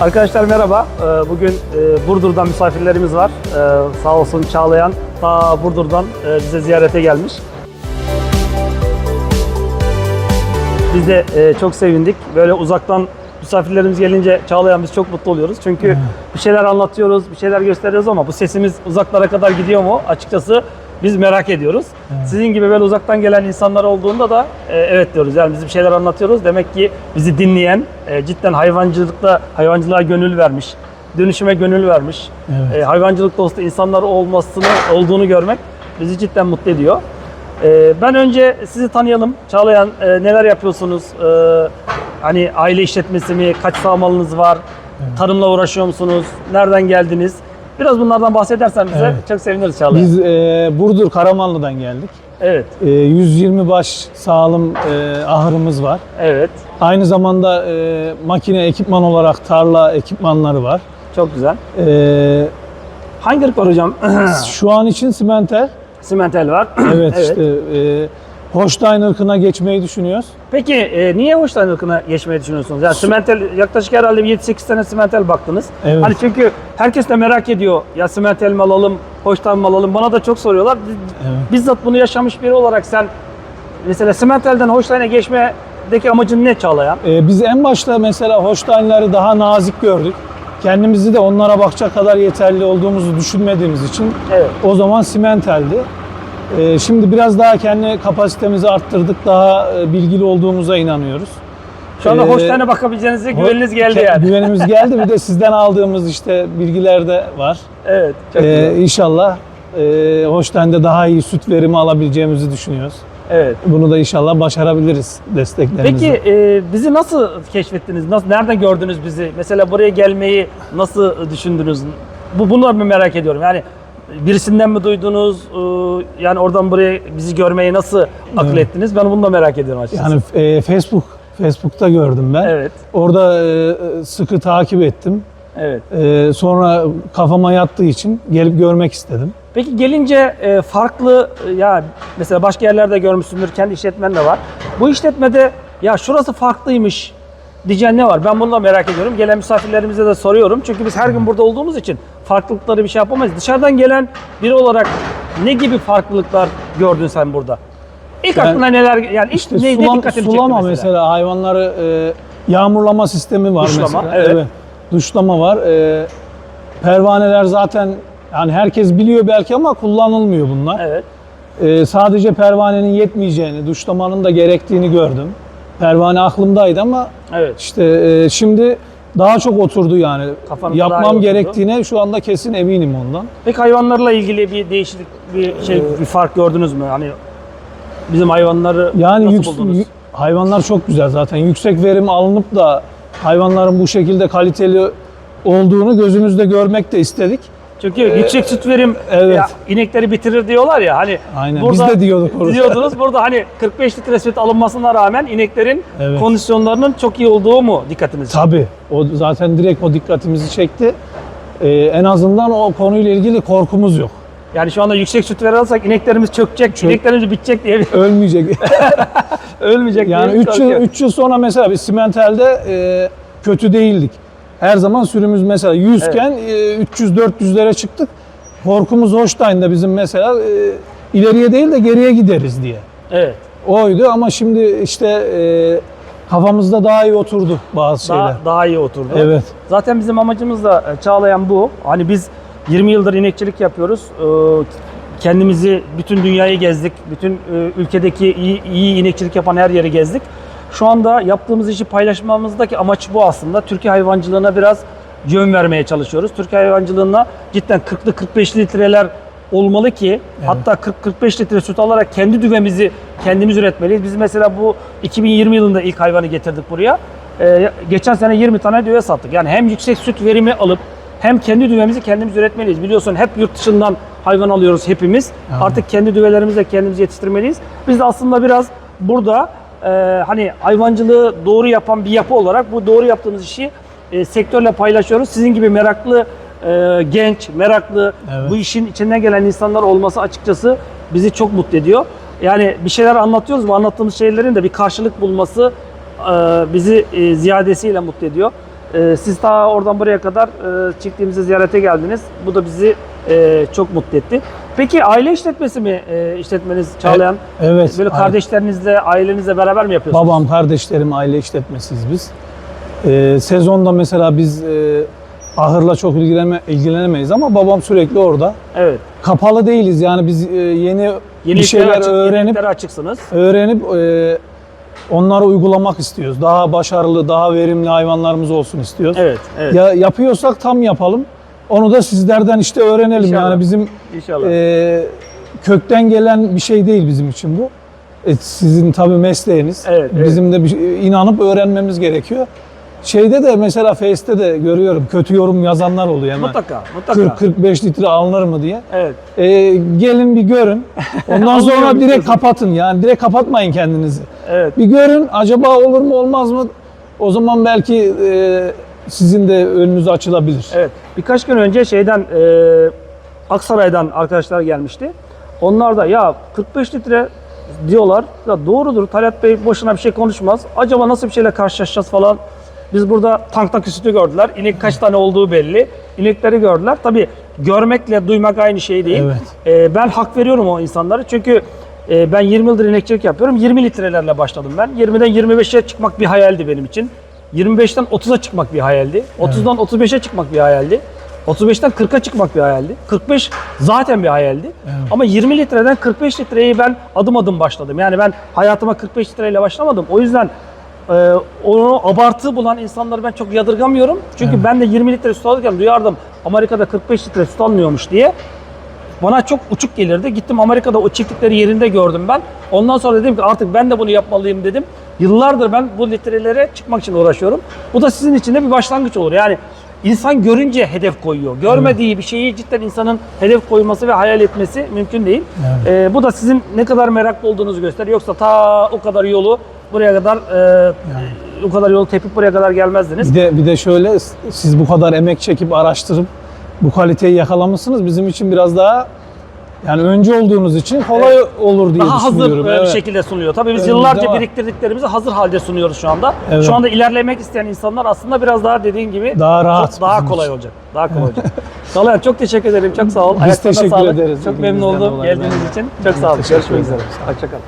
Arkadaşlar merhaba. Ee, Bugün e, Burdur'dan misafirlerimiz var. Ee, Sağ olsun Çağlayan ta Burdur'dan e, bize ziyarete gelmiş. Biz de e, çok sevindik. Böyle uzaktan misafirlerimiz gelince Çağlayan biz çok mutlu oluyoruz. Çünkü bir şeyler anlatıyoruz, bir şeyler gösteriyoruz ama bu sesimiz uzaklara kadar gidiyor mu? Açıkçası biz merak ediyoruz. Sizin gibi böyle uzaktan gelen insanlar olduğunda da e, evet diyoruz. Yani biz bir şeyler anlatıyoruz. Demek ki bizi dinleyen, e, cidden hayvancılıkta hayvancılığa gönül vermiş, dönüşüme gönül vermiş, Evet. e, hayvancılık dostu insanlar olmasını olduğunu görmek bizi cidden mutlu ediyor. Ee, ben önce sizi tanıyalım. Çağlayan e, neler yapıyorsunuz? Ee, hani aile işletmesi mi? Kaç sağmalınız var? Tarımla uğraşıyor musunuz? Nereden geldiniz? Biraz bunlardan bahsedersen bize Evet. çok seviniriz Çağlayan. Biz e, Burdur Karamanlı'dan geldik. Evet, E, 120 baş sağlım e, ahırımız var. evet. Aynı zamanda e, makine ekipman olarak tarla ekipmanları var. Çok güzel. E, Hangi ırk var hocam? şu an için simenter. Simentel var. Evet, işte e, Holstein ırkına geçmeyi düşünüyoruz. Peki e, niye Holstein ırkına geçmeyi düşünüyorsunuz? Yani simentel yaklaşık herhalde bir 7-8 sene simentel baktınız. Evet. Hani çünkü herkes de merak ediyor. Ya simentel mi alalım, Holstein mi alalım? Bana da çok soruyorlar. Evet. Bizzat bunu yaşamış biri olarak sen mesela simentelden Holstein'e geçmedeki amacın ne Çağlayan? E, biz en başta mesela Holstein'leri daha nazik gördük. Kendimizi de onlara bakacak kadar yeterli olduğumuzu düşünmediğimiz için Evet. o zaman simenteldi. E, şimdi biraz daha kendi kapasitemizi arttırdık. Daha e, bilgili olduğumuza inanıyoruz. Şu anda Ee, Holstein'e bakabileceğinize güveniniz geldi yani. Güvenimiz geldi. Bir de sizden aldığımız işte bilgiler de var. Evet. Çok Ee, inşallah e, Holstein'de daha iyi süt verimi alabileceğimizi düşünüyoruz. Evet. Bunu da inşallah başarabiliriz desteklerimizle. Peki e, bizi nasıl keşfettiniz? Nasıl nereden gördünüz bizi? Mesela buraya gelmeyi nasıl düşündünüz? Bu ben merak ediyorum. Yani birisinden mi duydunuz? E, yani oradan buraya bizi görmeyi nasıl akıl Evet. ettiniz? Ben bunu da merak ediyorum açıkçası. Yani e, Facebook Facebook'ta gördüm ben. Evet. Orada e, sıkı takip ettim. Evet. E, sonra kafama yattığı için gelip görmek istedim. Peki gelince e, farklı e, ya mesela başka yerlerde görmüşsündür kendi işletmen de var. Bu işletmede ya şurası farklıymış diyeceğin ne var? Ben bunu da merak ediyorum. Gelen misafirlerimize de soruyorum. Çünkü biz her gün burada olduğumuz için farklılıkları bir şey yapamayız. Dışarıdan gelen biri olarak ne gibi farklılıklar gördün sen burada? İlk Ben- aklına neler yani ilk İşte ne, ne sulam- çekti sulama mesela? mesela, hayvanları e, yağmurlama sistemi var Duşlama, mesela. evet. Duşlama var. E, pervaneler zaten yani herkes biliyor belki ama kullanılmıyor bunlar. Evet. E, sadece pervanenin yetmeyeceğini, duşlamanın da gerektiğini gördüm. Pervane aklımdaydı ama Evet. işte e, şimdi daha çok oturdu yani. Daha iyi Yapmam oturdu. gerektiğine şu anda kesin eminim ondan. Peki hayvanlarla ilgili bir değişiklik bir şey bir fark gördünüz mü? Hani bizim hayvanları Yani nasıl yük- buldunuz? yü- hayvanlar çok güzel zaten. Yüksek verim alınıp da hayvanların bu şekilde kaliteli olduğunu gözümüzde görmek de istedik. Çünkü yüksek süt verim Ee, evet. ya, inekleri bitirir diyorlar ya hani Aynen, biz de diyorduk orada. diyordunuz burada hani 45 litre süt alınmasına rağmen ineklerin Evet. kondisyonlarının çok iyi olduğu mu dikkatinizi? çekti? Tabii. O zaten direkt o dikkatimizi çekti. Ee, en azından o konuyla ilgili korkumuz yok. Yani şu anda yüksek süt veri alsak ineklerimiz çökecek, Çök- ineklerimiz bitecek diye Ölmeyecek. ölmeyecek yani diye bir 3 yıl korku. 3 yıl sonra mesela biz simentelde e, kötü değildik. Her zaman sürümüz mesela 100 iken e, 300 400'lere çıktık. Korkumuz Holstein'da bizim mesela e, ileriye değil de geriye gideriz diye. Evet. oydu ama şimdi işte e, kafamızda daha iyi oturdu bazı şeyler. Daha, daha iyi oturdu. Evet. Zaten bizim amacımız da e, Çağlayan bu. Hani biz 20 yıldır inekçilik yapıyoruz. Ee, Kendimizi bütün dünyayı gezdik. Bütün e, ülkedeki iyi, iyi inekçilik yapan her yeri gezdik. Şu anda yaptığımız işi paylaşmamızdaki amaç bu aslında. Türkiye hayvancılığına biraz yön vermeye çalışıyoruz. Türkiye hayvancılığına cidden 40'lı 45'li litreler olmalı ki hatta 40-45 litre süt alarak kendi düvemizi kendimiz üretmeliyiz. Biz mesela bu 2020 yılında ilk hayvanı getirdik buraya. Ee, geçen sene 20 tane düve sattık. Yani hem yüksek süt verimi alıp hem kendi düvemizi kendimiz üretmeliyiz. Biliyorsun hep yurt dışından hayvan alıyoruz hepimiz. Aynen. Artık kendi düvelerimizi de kendimiz yetiştirmeliyiz. Biz de aslında biraz burada e, hani hayvancılığı doğru yapan bir yapı olarak bu doğru yaptığımız işi e, sektörle paylaşıyoruz. Sizin gibi meraklı e, genç, meraklı Evet. bu işin içinden gelen insanlar olması açıkçası bizi çok mutlu ediyor. Yani bir şeyler anlatıyoruz bu anlattığımız şeylerin de bir karşılık bulması e, bizi e, ziyadesiyle mutlu ediyor. E, siz ta oradan buraya kadar e, çiftliğimize ziyarete geldiniz. Bu da bizi e, çok mutlu etti. Peki aile işletmesi mi e, işletmeniz Çağlayan? Evet. Böyle kardeşlerinizle, ailenizle beraber mi yapıyorsunuz? Babam, kardeşlerim, aile işletmesiyiz biz. Ee, sezonda mesela biz e, ahırla çok ilgilene, ilgilenemeyiz ama babam sürekli orada. Evet. Kapalı değiliz yani biz e, yeni, bir şeyler açık, öğrenip açıksınız. öğrenip e, onları uygulamak istiyoruz. Daha başarılı, daha verimli hayvanlarımız olsun istiyoruz. Evet, evet. Ya yapıyorsak tam yapalım. Onu da sizlerden işte öğrenelim. İnşallah. Yani bizim İnşallah. e, kökten gelen bir şey değil bizim için bu. E, sizin tabii mesleğiniz. Evet, evet. Bizim de bir, inanıp öğrenmemiz gerekiyor. Şeyde de mesela Face'te de görüyorum kötü yorum yazanlar oluyor hemen. mutlaka, mutlaka. 40-45 litre alınır mı diye. Evet. E, gelin bir görün. Ondan sonra direkt kapatın. Yani direkt kapatmayın kendinizi. Evet. Bir görün acaba olur mu olmaz mı? O zaman belki e, sizin de önünüz açılabilir. Evet. Birkaç gün önce şeyden e, Aksaray'dan arkadaşlar gelmişti. Onlar da ya 45 litre diyorlar. Ya doğrudur Talat Bey boşuna bir şey konuşmaz. Acaba nasıl bir şeyle karşılaşacağız falan. Biz burada tanktak sütü gördüler. İnek kaç tane olduğu belli. İnekleri gördüler. Tabii görmekle duymak aynı şey değil. Evet. E, ben hak veriyorum o insanlara. Çünkü e, ben 20 yıldır inekçilik yapıyorum. 20 litrelerle başladım ben. 20'den 25'e çıkmak bir hayaldi benim için. 25'ten 30'a çıkmak bir hayaldi. 30'dan 35'e çıkmak bir hayaldi. 35'ten 40'a çıkmak bir hayaldi. 45 zaten bir hayaldi. Ama 20 litreden 45 litreyi ben adım adım başladım. Yani ben hayatıma 45 litreyle başlamadım. O yüzden e, onu abartı bulan insanları ben çok yadırgamıyorum. Çünkü ben de 20 litre süt alırken duyardım Amerika'da 45 litre süt alınıyormuş diye. Bana çok uçuk gelirdi. Gittim Amerika'da o çiftlikleri yerinde gördüm ben. Ondan sonra dedim ki artık ben de bunu yapmalıyım dedim. Yıllardır ben bu litrelere çıkmak için uğraşıyorum. Bu da sizin için de bir başlangıç olur. Yani insan görünce hedef koyuyor. Görmediği bir şeyi cidden insanın hedef koyması ve hayal etmesi mümkün değil. Ee, bu da sizin ne kadar meraklı olduğunuzu gösteriyor. Yoksa ta o kadar yolu buraya kadar e, o kadar yolu tepip buraya kadar gelmezdiniz. Bir de bir de şöyle siz bu kadar emek çekip araştırıp bu kaliteyi yakalamışsınız. Bizim için biraz daha yani önce olduğunuz için kolay olur diye daha hazır düşünüyorum. bir Evet. şekilde sunuyor. Tabii biz Önümüzde yıllarca var. biriktirdiklerimizi hazır halde sunuyoruz şu anda. Evet. Şu anda ilerlemek isteyen insanlar aslında biraz daha dediğin gibi Daha rahat çok daha kolay için. olacak. Daha kolay olacak. Çağlayan çok teşekkür ederim. Çok sağ ol. Biz Ayaklarına teşekkür sağlık. ederiz Çok memnun oldum geldiğiniz için. Çok sağ olun. Görüşmek üzere. olun. Hoşçakalın.